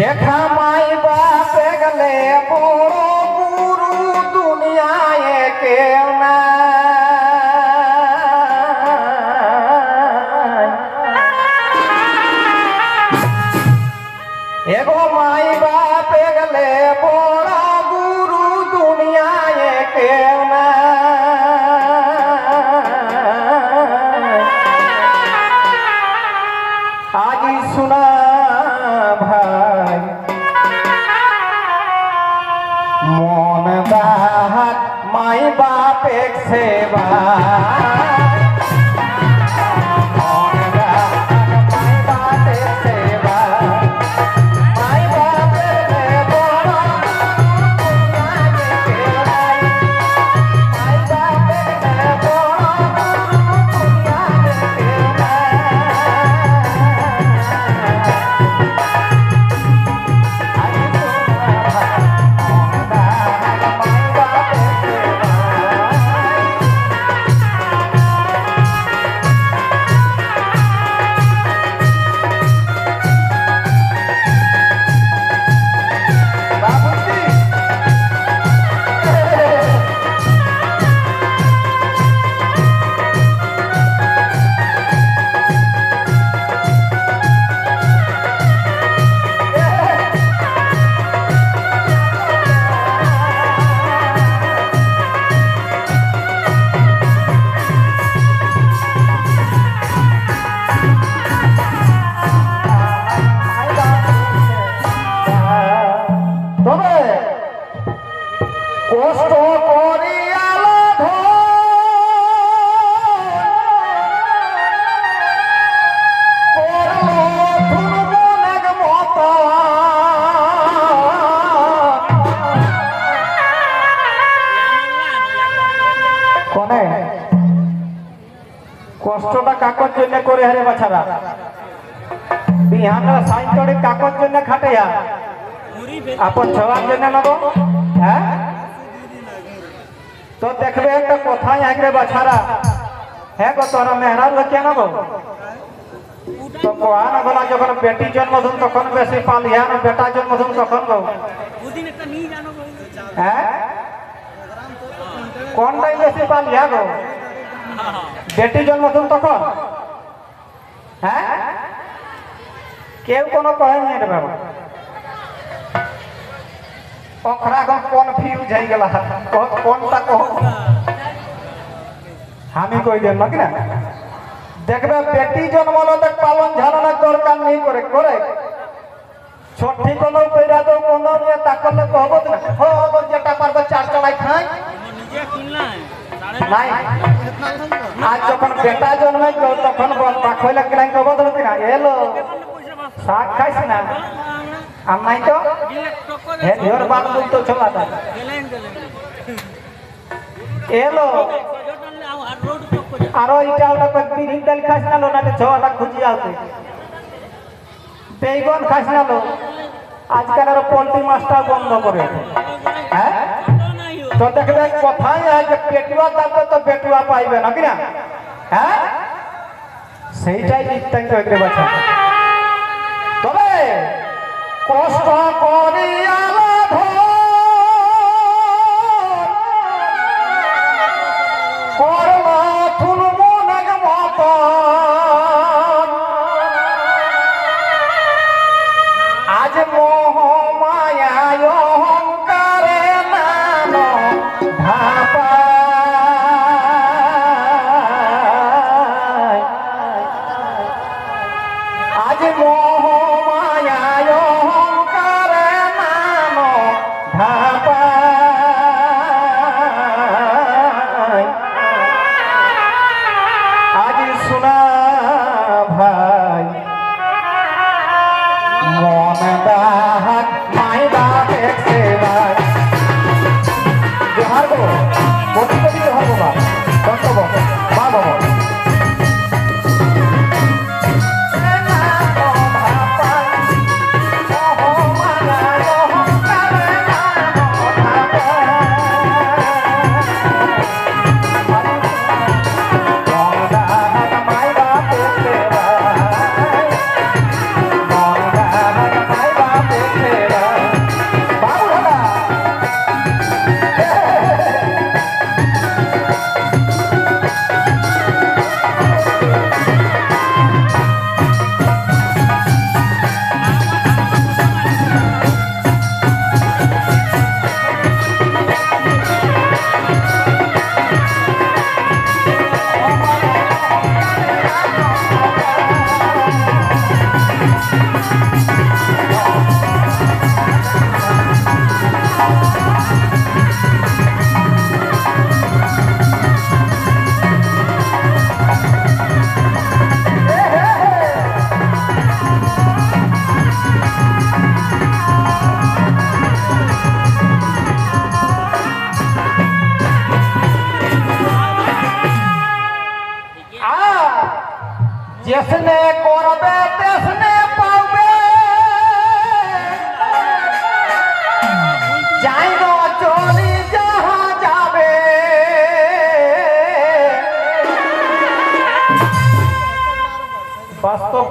দেখা কনে কষ্টটা কাকর জন্য করে হারে বাছারা। বিহানের সাইন্টরে কাকর জন্য খাটেয়া আপন ছবার জন্য নেব? হ্যাঁ? তো দেখবে একটা কথাই আগরে বাছারা। হ্যাঁ গো তোরা মেহরার লোকে নেব? তো কোয়া না বলা যখন বেটি জন্মধুন তখন বেশি পালিয়া না বেটা জন্মধুন তখন গো। হ্যাঁ কোনটাই বেশি পালিয়া গো বেটি জন্মধুন তখন? হ্যাঁ? কেউ কোনো কহেনি রে বাবা। ওখরা এখন কনফিউজ হয়ে গেল? কোনটা কহ আমি কই দেন না দেখবে বেটি জন্মলো দেখ পালন নেই করে বেটা জন্মাই গো তখন পাখইলা কিলাই কব তো না এলো শাক খাইছ না? আর নাই তো হে ঢের বান বলতো ছোলাটা এলো আরও এটা ওটা বিরিং ডাল খাস না লো না ছোয়াটা খুঁজি আলতে বেগুন খাস না লো? আজকাল আর পোল্ট্রি মাছটা বন্ধ করে হ্যাঁ তো দেখবে কোথায় যে পেটুয়া দামে তো পেটুয়া পাইবে না কিনা? হ্যাঁ? সেইটাই নিত্যাঙ্গ তবে কষ্ট করিয়া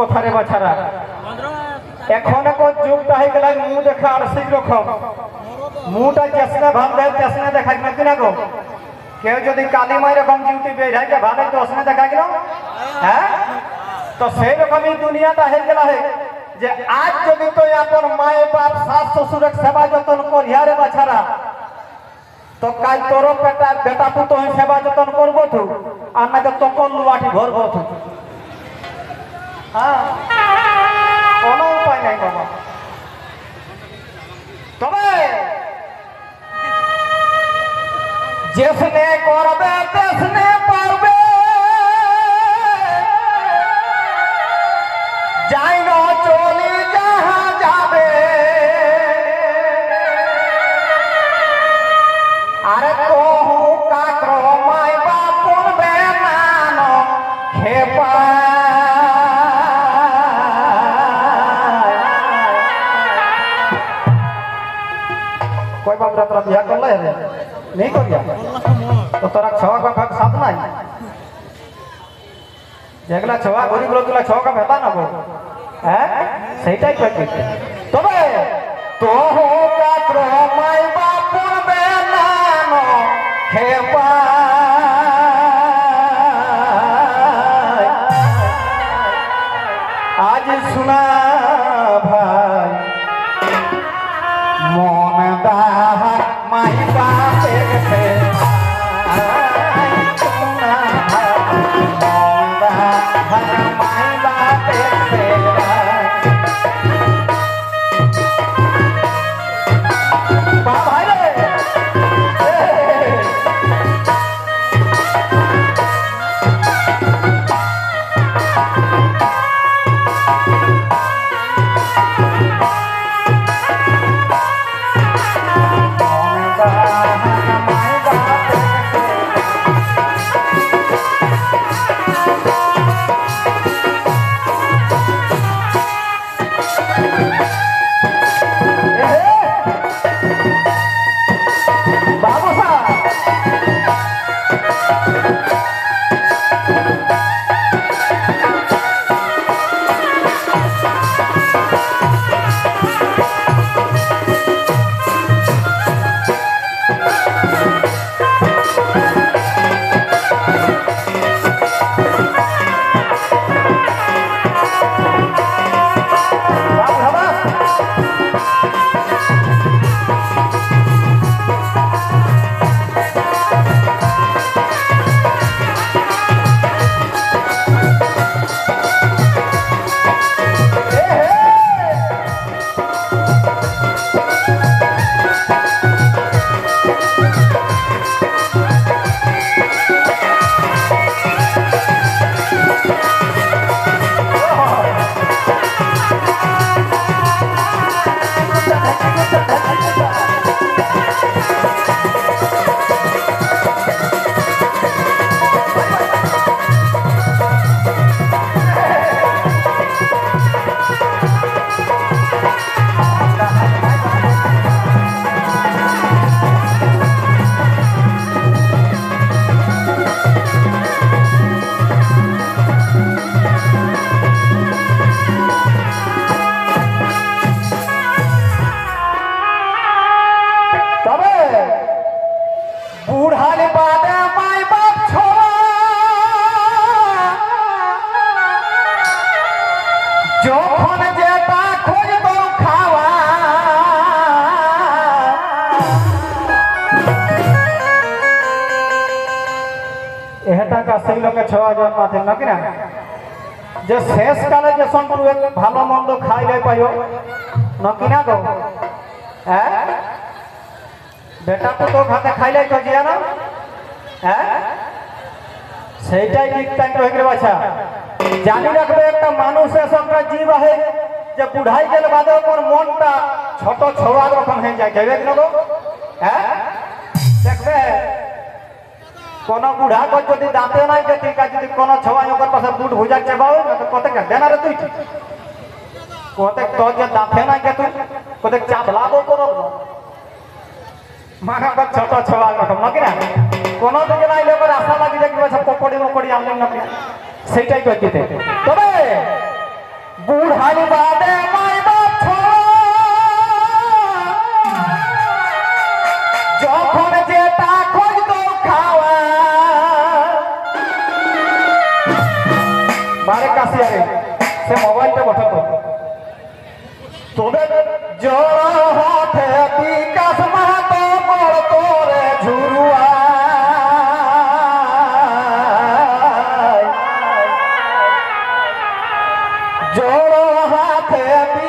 কথা রে বাছারা। এখন এখন যুগটা হয়ে গেল মুখ দেখা আর সেই রকম। মুখটা চেষ্টা ভাব দেয় চেষ্টা দেখা না কিনা গো? কেউ যদি কালী মাই রকম ডিউটি বের হয় ভালো তো দেখা গেল? হ্যাঁ? তো সেই রকমই দুনিয়াটা হয়ে গেল হে। যে আজ যদি তো আপন মায়ে বাপ শাশ শ্বশুরের সেবা যত্ন করিয়া রে বাছারা, তো কাল তোর বেটা বেটা পুতো সেবা যত্ন করব তো? আর না তো তখন লুয়াটি ভরবো তো? হ্যাঁ কোনো উপায় নাই বাবা তবে যেসনে করবে তেসনে পারবে তো তোরা ছওয়া কা ভাগ সাত নাই? যেগুলা ছওয়া গরিব লোকগুলা ছওয়া ভেতা না গো হ্যাঁ? সেইটাই কই তবে তোহু জন্ম আছে নাকি না যে শেষকালে যে সম্পূর্ণ ভালো মন্দ খাইলে পাইও নাকি না গো? হ্যাঁ? বেটা পুতো ভাতে খাইলে তো জিয়া না? হ্যাঁ? সেইটাই টাইম হয়ে বাছা। জানি রাখবে একটা মানুষের সঙ্গে জীব আছে, যে বুড়াই গেলে বাদে ওর মনটা ছোট ছোড়ার রকম হয়ে যায়। কেবে না গো? হ্যাঁ? দেখবে? কোন বুড়া কর যদি দাঁতে নাই যে ঠিক আছে যদি কোন ছবাই ওকর পাশে বুট ভুজা চেবাও না তো কত কে দেনা রে তুই কত তোর যে দাঁতে নাই যে তুই কত চাপলাবো করব না মানে ওকর ছোট ছবা রকম নাকি না? কোন দিকে নাই লোকের আশা লাগি যে কি বলছে পকড়ি মকড়ি আনলেন, নাকি সেইটাই কই দিতে তবে বুড়ানি বাদে হাতে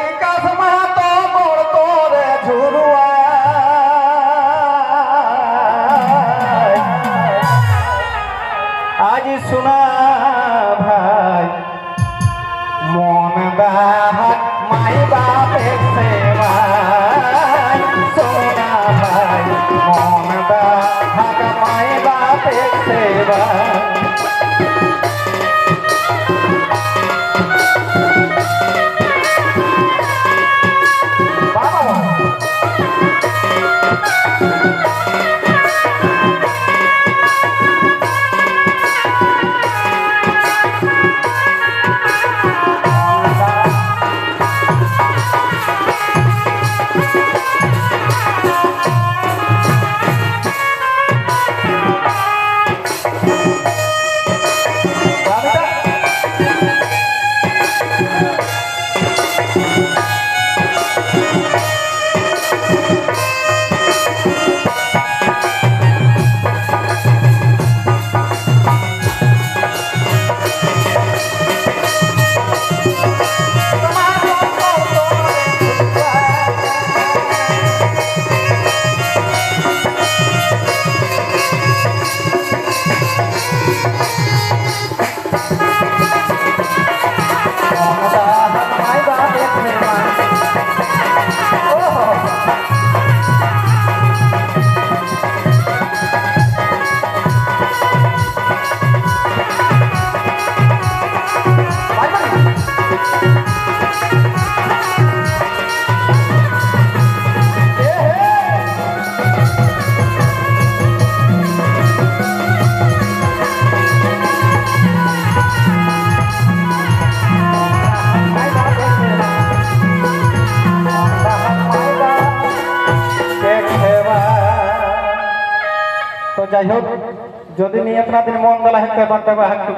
যাই হোক যদি নিয়ে দিন মন গলা হাঁকতে পারতে বা